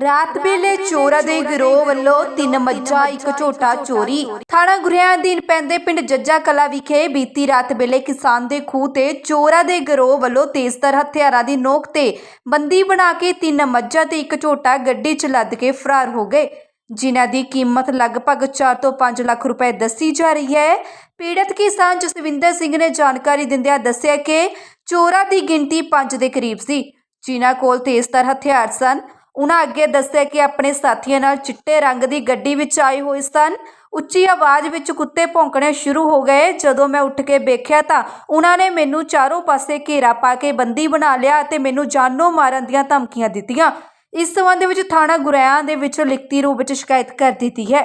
ਰਾਤ ਵੇਲੇ ਚੋਰਾਂ ਦੇ ਗਿਰੋਹ ਵੱਲੋਂ ਤਿੰਨ ਮੱਝਾਂ, ਇੱਕ ਝੋਟਾ ਚੋਰੀ। ਥਾਣਾ ਗੁਰਿਆਂ ਅਧੀਨ ਪੈਂਦੇ ਪਿੰਡ ਜੱਜਾ ਕਲਾ ਵਿਖੇ ਬੀਤੀ ਰਾਤ ਵੇਲੇ ਕਿਸਾਨ ਦੇ ਖੂਹ ਤੇ ਚੋਰਾਂ ਦੇ ਗਿਰੋਹ ਵੱਲੋਂ ਤੇਜ਼ਤਰ ਹਥਿਆਰਾਂ ਦੀ ਨੋਕ ਤੇ ਬੰਦੀ ਬਣਾ ਕੇ ਤਿੰਨ ਮੱਝਾਂ ਤੇ ਇੱਕ ਝੋਟਾ ਗੱਡੀ 'ਚ ਲੱਦ ਕੇ ਫਰਾਰ ਹੋ ਗਏ। ਜਿਨ੍ਹਾਂ ਦੀ ਕੀਮਤ ਲਗਭਗ 4 ਤੋਂ 5 ਲੱਖ ਰੁਪਏ ਦੱਸੀ ਜਾ ਰਹੀ ਹੈ। ਪੀੜਤ ਕਿਸਾਨ ਜਸਵਿੰਦਰ ਸਿੰਘ ਨੇ ਜਾਣਕਾਰੀ ਦਿੰਦਿਆਂ ਦੱਸਿਆ ਕਿ ਚੋਰਾਂ ਦੀ ਗਿਣਤੀ 5 ਦੇ ਕਰੀਬ ਸੀ, ਜਿਨ੍ਹਾਂ ਕੋਲ ਤੇਜ਼ਤਰ ਹਥਿਆਰ ਸਨ। ਉਹਨਾਂ ਅੱਗੇ ਦੱਸਿਆ ਕਿ ਆਪਣੇ ਸਾਥੀਆਂ ਨਾਲ ਚਿੱਟੇ ਰੰਗ ਦੀ ਗੱਡੀ ਵਿੱਚ ਆਏ ਹੋਏ ਸਨ। ਉੱਚੀ ਆਵਾਜ਼ ਵਿੱਚ ਕੁੱਤੇ ਭੌਂਕਣੇ ਸ਼ੁਰੂ ਹੋ ਗਏ। ਜਦੋਂ ਮੈਂ ਉੱਠ ਕੇ ਵੇਖਿਆ ਤਾਂ ਉਹਨਾਂ ਨੇ ਮੈਨੂੰ ਚਾਰੋਂ ਪਾਸੇ ਘੇਰਾ ਪਾ ਕੇ ਬੰਦੀ ਬਣਾ ਲਿਆ ਅਤੇ ਮੈਨੂੰ ਜਾਨੋਂ ਮਾਰਨ ਦੀਆਂ ਧਮਕੀਆਂ ਦਿੱਤੀਆਂ। ਇਸ ਸੰਬੰਧ ਵਿੱਚ ਥਾਣਾ ਗੁਰੈਆਂ ਦੇ ਵਿੱਚ ਲਿਖਤੀ ਰੂਪ ਵਿੱਚ ਸ਼ਿਕਾਇਤ ਕਰ ਦਿੱਤੀ ਹੈ।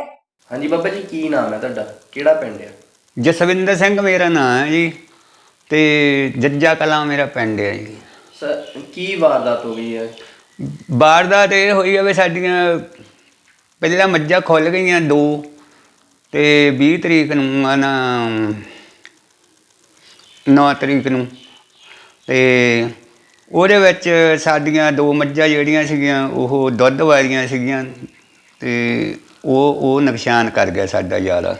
ਹਾਂਜੀ ਬਾਬਾ ਜੀ ਕੀ ਨਾਮ ਹੈ ਤੁਹਾਡਾ? ਕਿਹੜਾ ਪਿੰਡ ਹੈ? ਜਸਵਿੰਦਰ ਸਿੰਘ ਮੇਰਾ ਨਾਮ ਹੈ ਜੀ ਤੇ ਜੱਜਾ ਕਲਾਂ ਮੇਰਾ ਪਿੰਡ ਹੈ ਜੀ। ਸਰ ਕੀ ਵਾਰਦਾਤ ਹੋ ਗਈ ਹੈ? ਵਾਰਦਾਤ ਇਹ ਹੋਈ ਹੈ ਵੀ ਸਾਡੀਆਂ ਪਹਿਲਾਂ ਮੱਝਾਂ ਖੁੱਲ ਗਈਆਂ ਦੋ ਤੇ 20 ਤਰੀਕ ਨੂੰ ਆ ਨਾ 9 ਤਰੀਕ ਨੂੰ ਤੇ ਉਹਦੇ ਵਿੱਚ ਸਾਡੀਆਂ ਦੋ ਮੱਝਾਂ ਜਿਹੜੀਆਂ ਸੀਗੀਆਂ ਉਹ ਦੁੱਧ ਵਾਲੀਆਂ ਸੀਗੀਆਂ ਤੇ ਉਹ ਉਹ ਨੁਕਸਾਨ ਕਰ ਗਿਆ ਸਾਡਾ ਜ਼ਿਆਦਾ।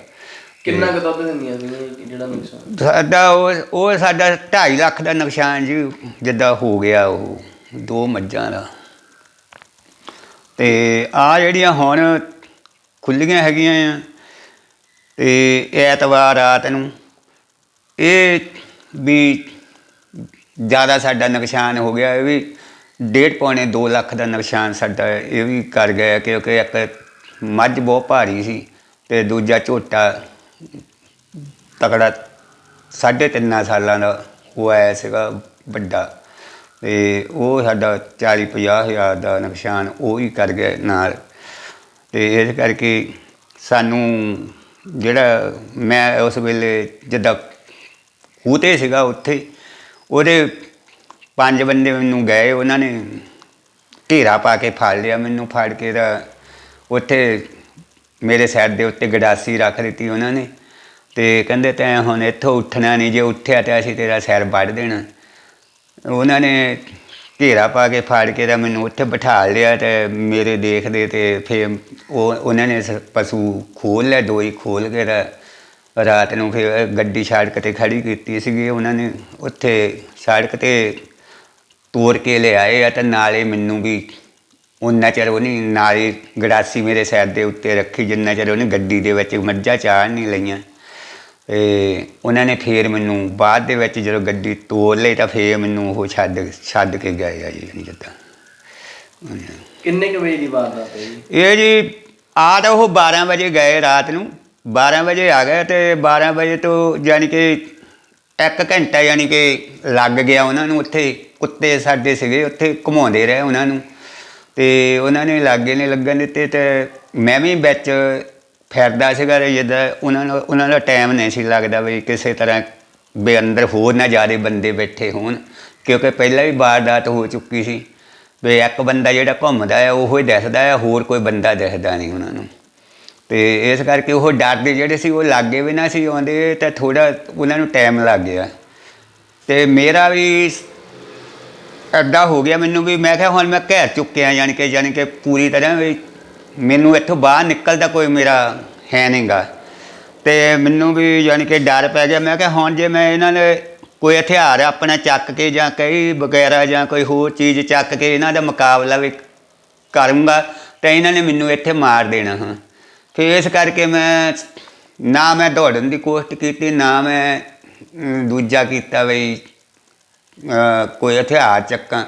ਕਿੰਨਾ ਕੁ ਦੁੱਧ ਦਿੰਦੀਆਂ ਸੀ ਜਿਹੜਾ ਨੁਕਸਾਨ? ਸਾਡਾ ਉਹ ਉਹ ਸਾਡਾ 2.5 ਲੱਖ ਦਾ ਨੁਕਸਾਨ ਜੀ ਜਿੱਦਾਂ ਹੋ ਗਿਆ ਉਹ ਦੋ ਮੱਝਾਂ ਦਾ। ਤੇ ਆ ਜਿਹੜੀਆਂ ਹੁਣ ਖੁੱਲੀਆਂ ਹੈਗੀਆਂ ਆ, ਤੇ ਐਤਵਾਰ ਰਾਤ ਨੂੰ ਇਹ ਵੀ ਜ਼ਿਆਦਾ ਸਾਡਾ ਨੁਕਸਾਨ ਹੋ ਗਿਆ, ਇਹ ਵੀ ਡੇਢ ਪੌਣੇ 2 ਲੱਖ ਦਾ ਨੁਕਸਾਨ ਸਾਡਾ ਇਹ ਵੀ ਕਰ ਗਿਆ, ਕਿਉਂਕਿ ਇੱਕ ਮੱਝ ਬਹੁਤ ਭਾਰੀ ਸੀ ਤੇ ਦੂਜਾ ਝੋਟਾ ਤਕੜਾ ਸਾਢੇ ਤਿੰਨਾਂ ਸਾਲਾਂ ਦਾ ਹੋਇਆ ਸੀਗਾ ਵੱਡਾ। ਤੇ ਉਹ ਸਾਡਾ 40 50 ਹਜ਼ਾਰ ਦਾ ਨੁਕਸਾਨ ਉਹ ਹੀ ਕਰ ਗਿਆ ਨਾਲ। ਤੇ ਇਸ ਕਰਕੇ ਸਾਨੂੰ ਜਿਹੜਾ ਮੈਂ ਉਸ ਵੇਲੇ ਜਿੱਦਾਂ ਖੂਹ ਸੀਗਾ ਉੱਥੇ, ਉਹਦੇ ਪੰਜ ਬੰਦੇ ਮੈਨੂੰ ਗਏ, ਉਹਨਾਂ ਨੇ ਢੇਰਾ ਪਾ ਕੇ ਫੜ ਲਿਆ ਮੈਨੂੰ, ਫੜ ਕੇ ਦਾ ਉੱਥੇ ਮੇਰੇ ਸਿਰ ਦੇ ਉੱਤੇ ਗਡਾਸੀ ਰੱਖ ਦਿੱਤੀ ਉਹਨਾਂ ਨੇ। ਤੇ ਕਹਿੰਦੇ ਤੈਂ ਹੁਣ ਇੱਥੋਂ ਉੱਠਣਾ ਨਹੀਂ, ਜੇ ਉੱਠਿਆ ਤੇ ਅਸੀਂ ਤੇਰਾ ਸਿਰ ਵੱਢ ਦੇਣਾ। ਉਹਨਾਂ ਨੇ ਘੇਰਾ ਪਾ ਕੇ ਫਾੜ ਕੇ ਤਾਂ ਮੈਨੂੰ ਉੱਥੇ ਬਿਠਾ ਲਿਆ ਤੇ ਮੇਰੇ ਦੇਖਦੇ ਤੇ ਫਿਰ ਉਹ, ਉਹਨਾਂ ਨੇ ਸ- ਪਸ਼ੂ ਖੋਲ ਲਿਆ ਦੋ ਹੀ ਖੋਲ ਕੇ ਤਾਂ ਰਾਤ ਨੂੰ ਫਿਰ ਗੱਡੀ ਸੜਕ ਤੇ ਖੜੀ ਕੀਤੀ ਸੀਗੀ ਉਹਨਾਂ ਨੇ। ਉੱਥੇ ਸੜਕ ਤੇ ਤੋੜ ਕੇ ਲਿਆਏ ਆ ਤੇ ਨਾਲੇ ਮੈਨੂੰ ਵੀ ਉਹਨਾਂ ਚਿਰ ਉਹਨੇ ਨਾਲੇ ਗੜਾਸੀ ਮੇਰੇ ਸਿਰ ਦੇ ਉੱਤੇ ਰੱਖੀ, ਜਿੰਨਾ ਚਿਰ ਉਹਨੇ ਗੱਡੀ ਦੇ ਵਿੱਚ ਮੱਝਾਂ ਚਾੜ ਨਹੀਂ ਲਈਆਂ। ਤੇ ਉਹਨਾਂ ਨੇ ਫੇਰ ਮੈਨੂੰ ਬਾਅਦ ਦੇ ਵਿੱਚ ਜਦੋਂ ਗੱਡੀ ਤੋੜ ਲਈ ਤਾਂ ਫੇਰ ਮੈਨੂੰ ਉਹ ਛੱਡ ਛੱਡ ਕੇ ਗਏ ਆ ਜੀ ਨਹੀਂ ਜਿੱਦਾਂ। ਕਿੰਨੇ ਕੁ ਵਜੇ ਦੀ ਵਾਰਦਾਤ ਹੈ ਜੀ ਇਹ ਜੀ ਆ ਤਾਂ ਉਹ 12 ਵਜੇ ਗਏ ਰਾਤ ਨੂੰ। 12 ਵਜੇ ਆ ਗਏ ਤੇ 12 ਵਜੇ ਤੋਂ ਯਾਨੀ ਕਿ ਇੱਕ ਘੰਟਾ ਯਾਨੀ ਕਿ ਲੱਗ ਗਿਆ ਉਹਨਾਂ ਨੂੰ। ਉੱਥੇ ਕੁੱਤੇ ਸਾਡੇ ਸੀਗੇ ਉੱਥੇ ਘੁਮਾਉਂਦੇ ਰਹੇ ਉਹਨਾਂ ਨੂੰ। ਤੇ ਉਹਨਾਂ ਨੇ ਲਾਗੇ ਨੇ ਲੱਗਣ ਦਿੱਤੇ ਤੇ ਮੈਂ ਵੀ ਵਿੱਚ ਫਿਰਦਾ ਸੀਗਾ ਤੇ ਜਿੱਦਾਂ ਉਹਨਾਂ ਨੂੰ, ਉਹਨਾਂ ਦਾ ਟਾਈਮ ਨਹੀਂ ਸੀ ਲੱਗਦਾ ਵੀ ਕਿਸੇ ਤਰ੍ਹਾਂ ਵੀ ਅੰਦਰ ਹੋਰ ਨਾ ਜ਼ਿਆਦਾ ਬੰਦੇ ਬੈਠੇ ਹੋਣ, ਕਿਉਂਕਿ ਪਹਿਲਾਂ ਵੀ ਵਾਰਦਾਤ ਹੋ ਚੁੱਕੀ ਸੀ। ਵੀ ਇੱਕ ਬੰਦਾ ਜਿਹੜਾ ਘੁੰਮਦਾ ਹੈ ਉਹ ਹੀ ਦਿਖਦਾ ਹੈ ਹੋਰ ਕੋਈ ਬੰਦਾ ਦਿਖਦਾ ਨਹੀਂ ਉਹਨਾਂ ਨੂੰ। ਤੇ ਇਸ ਕਰਕੇ ਉਹ ਡਰਦੇ ਜਿਹੜੇ ਸੀ, ਉਹ ਲਾਗੇ ਵੀ ਨਾ ਸੀ ਆਉਂਦੇ ਤਾਂ ਥੋੜਾ ਉਹਨਾਂ ਨੂੰ ਟਾਈਮ ਲੱਗ ਗਿਆ। ਤੇ ਮੇਰਾ ਵੀ ਐਡਾ ਹੋ ਗਿਆ ਮੈਨੂੰ ਵੀ, ਮੈਂ ਕਿਹਾ ਹੁਣ ਮੈਂ ਘੇਰ ਚੁੱਕਿਆ ਯਾਨੀ ਕਿ ਯਾਨੀ ਕਿ ਪੂਰੀ ਤਰ੍ਹਾਂ ਵੀ ਮੈਨੂੰ ਇੱਥੋਂ ਬਾਹਰ ਨਿਕਲਦਾ ਕੋਈ ਮੇਰਾ ਹੈ ਨਹੀਂਗਾ। ਤੇ ਮੈਨੂੰ ਵੀ ਯਾਨੀ ਕਿ ਡਰ ਪੈ ਗਿਆ। ਮੈਂ ਕਿਹਾ ਹੁਣ ਜੇ ਮੈਂ ਇਹਨਾਂ ਨੇ ਕੋਈ ਹਥਿਆਰ ਆਪਣਾ ਚੱਕ ਕੇ ਜਾਂ ਕਈ ਵਗੈਰਾ ਜਾਂ ਕੋਈ ਹੋਰ ਚੀਜ਼ ਚੱਕ ਕੇ ਇਹਨਾਂ ਦਾ ਮੁਕਾਬਲਾ ਵੀ ਕਰੂੰਗਾ, ਤੇ ਇਹਨਾਂ ਨੇ ਮੈਨੂੰ ਇੱਥੇ ਮਾਰ ਦੇਣਾ ਹਾਂ। ਫਿਰ ਇਸ ਕਰਕੇ ਮੈਂ ਨਾ ਮੈਂ ਦੌੜਨ ਦੀ ਕੋਸ਼ਿਸ਼ ਕੀਤੀ, ਨਾ ਮੈਂ ਦੂਜਾ ਕੀਤਾ ਬਈ ਕੋਈ ਹਥਿਆਰ ਚੱਕਾਂ।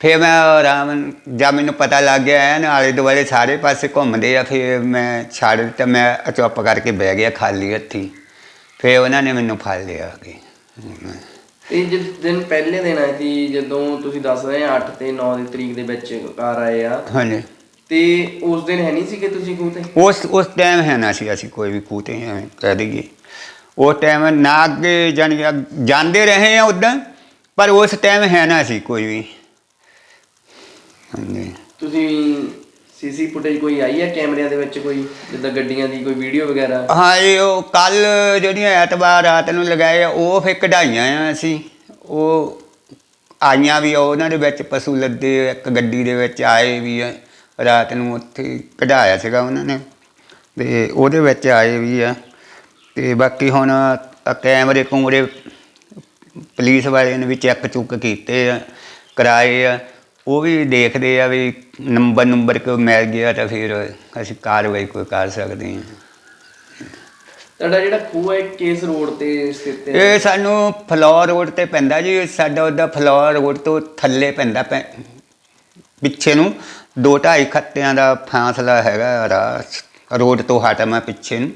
ਫਿਰ ਮੈਂ ਆਰਾਮ ਜਦ ਮੈਨੂੰ ਪਤਾ ਲੱਗ ਗਿਆ ਐਨ ਆਲੇ ਦੁਆਲੇ ਸਾਰੇ ਪਾਸੇ ਘੁੰਮਦੇ ਆ ਫਿਰ ਮੈਂ ਛੱਡ ਦਿੱਤਾ ਮੈਂ ਚੁੱਪ ਕਰਕੇ ਬਹਿ ਗਿਆ ਖਾਲੀ ਹੱਥੀ। ਫਿਰ ਉਹਨਾਂ ਨੇ ਮੈਨੂੰ ਫੜ ਲਿਆ ਕੇ ਇਹ ਜਿਸ ਦਿਨ ਪਹਿਲੇ ਦਿਨ ਆਏ ਸੀ ਜਦੋਂ ਤੁਸੀਂ ਦੱਸ ਰਹੇ ਆ 8 ਤੇ 9 ਦੀ ਤਰੀਕ ਦੇ ਵਿੱਚ ਕਾਰ ਆਏ ਆ। ਹਾਂਜੀ। ਤੇ ਉਸ ਦਿਨ ਹੈ ਨਹੀਂ ਸੀ ਕਿ ਤੁਸੀਂ ਖੂਹ ਤੇ? ਉਸ ਉਸ ਟਾਈਮ ਹੈ ਨਾ ਸੀ ਅਸੀਂ ਕੋਈ ਵੀ ਕੂਤੇ ਐਵੇਂ ਕਹਿ ਦਈਏ। ਉਸ ਟਾਈਮ ਨਾ ਅੱਗੇ ਜਾਣੀ ਕਿ ਜਾਂਦੇ ਰਹੇ ਆ ਉਦਾਂ ਪਰ ਉਸ ਟਾਈਮ ਹੈ ਨਾ ਸੀ ਕੋਈ ਵੀ। ਹਾਂਜੀ ਤੁਸੀਂ ਸੀਸੀ ਫੁਟੇਜ ਕੋਈ ਆਈ ਹੈ ਕੈਮਰਿਆਂ ਦੇ ਵਿੱਚ ਕੋਈ ਜਿੱਦਾਂ ਗੱਡੀਆਂ ਦੀ ਕੋਈ ਵੀਡੀਓ ਵਗੈਰਾ? ਹਾਂ ਇਹ ਉਹ ਕੱਲ ਜਿਹੜੀਆਂ ਐਤਵਾਰ ਰਾਤ ਨੂੰ ਲਗਾਏ ਆ, ਉਹ ਫੇ ਕਢਾਈਆਂ ਆ ਅਸੀਂ। ਉਹ ਆਈਆਂ ਵੀ ਆ, ਉਹਨਾਂ ਦੇ ਵਿੱਚ ਪਸ਼ੂ ਲੱਦੇ ਇੱਕ ਗੱਡੀ ਦੇ ਵਿੱਚ ਆਏ ਵੀ ਆ ਰਾਤ ਨੂੰ ਉੱਥੇ ਕਢਾਇਆ ਸੀਗਾ ਉਹਨਾਂ ਨੇ। ਤੇ ਉਹਦੇ ਵਿੱਚ ਆਏ ਵੀ ਆ। ਤੇ ਬਾਕੀ ਹੁਣ ਆਹ ਕੈਮਰੇ ਕੁਮਰੇ ਪੁਲਿਸ ਵਾਲਿਆਂ ਨੇ ਵੀ ਚੈੱਕ ਚੁੱਕ ਕੀਤੇ ਆ ਕਰਾਏ ਆ। ਉਹ ਵੀ ਦੇਖਦੇ ਆ ਵੀ ਨੰਬਰ ਨੰਬਰ ਕੋ ਮਿਲ ਗਿਆ ਤਾਂ ਫਿਰ ਅਸੀਂ ਕਾਰਵਾਈ ਕੋਈ ਕਰ ਸਕਦੇ ਹਾਂ। ਤੁਹਾਡਾ ਜਿਹੜਾ ਖੂਹ ਹੈ ਕਿਸ ਰੋਡ ਤੇ ਸਥਿਤ ਹੈ? ਇਹ ਸਾਨੂੰ ਫਲੋਰ ਰੋਡ ਤੇ ਪੈਂਦਾ ਜੀ। ਸਾਡਾ ਉਹਦਾ ਫਲੋਰ ਰੋਡ ਤੋਂ ਥੱਲੇ ਪੈਂਦਾ ਪੈ ਪਿੱਛੇ ਨੂੰ। ਦੋ ਢਾਈ ਖੱਤਿਆਂ ਦਾ ਫਾਸਲਾ ਹੈਗਾ ਰਾਹ ਰੋਡ ਤੋਂ ਹਟਮਾ ਪਿੱਛੇ ਨੂੰ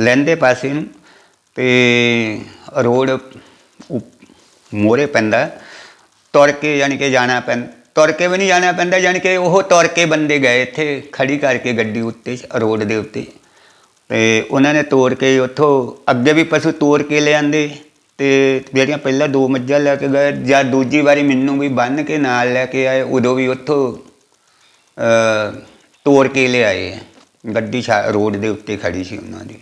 ਲਹਿੰਦੇ ਪਾਸੇ ਨੂੰ। ਤੇ ਰੋਡ ਮੋਰੇ ਪੈਂਦਾ। ਤੁਰ ਕੇ ਯਾਨੀ ਕਿ ਜਾਣਾ ਪੈਂਦਾ ਤੁਰ ਕੇ ਵੀ ਨਹੀਂ ਜਾਣਾ ਪੈਂਦਾ ਯਾਨੀ ਕਿ ਉਹ ਤੁਰ ਕੇ ਬੰਦੇ ਗਏ ਇੱਥੇ ਖੜੀ ਕਰਕੇ ਗੱਡੀ ਉੱਤੇ ਰੋਡ ਦੇ ਉੱਤੇ। ਤੇ ਉਹਨਾਂ ਨੇ ਤੋੜ ਕੇ ਉੱਥੋਂ ਅੱਗੇ ਵੀ ਪਸ਼ੂ ਤੋੜ ਕੇ ਲਿਆਂਦੇ ਤੇ ਜਿਹੜੀਆਂ ਪਹਿਲਾਂ ਦੋ ਮੱਝਾਂ ਲੈ ਕੇ ਗਏ ਜਾਂ ਦੂਜੀ ਵਾਰੀ ਮੈਨੂੰ ਵੀ ਬੰਨ ਕੇ ਨਾਲ ਲੈ ਕੇ ਆਏ ਉਦੋਂ ਵੀ ਉੱਥੋਂ ਤੋੜ ਕੇ ਲਿਆਏ ਗੱਡੀ ਰੋਡ ਦੇ ਉੱਤੇ ਖੜੀ ਸੀ ਉਹਨਾਂ ਦੀ।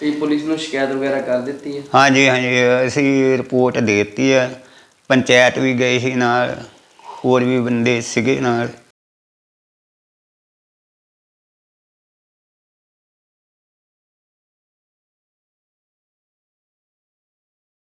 ਤੇ ਪੁਲਿਸ ਨੂੰ ਸ਼ਿਕਾਇਤ ਵਗੈਰਾ ਕਰ ਦਿੱਤੀ ਹੈ? ਹਾਂਜੀ ਹਾਂਜੀ ਅਸੀਂ ਰਿਪੋਰਟ ਦੇ ਦਿੱਤੀ ਹੈ। ਪੰਚਾਇਤ ਵੀ ਗਈ ਸੀ ਨਾਲ। ਹੋਰ ਵੀ ਬੰਦੇ ਸੀਗੇ ਨਾਲ।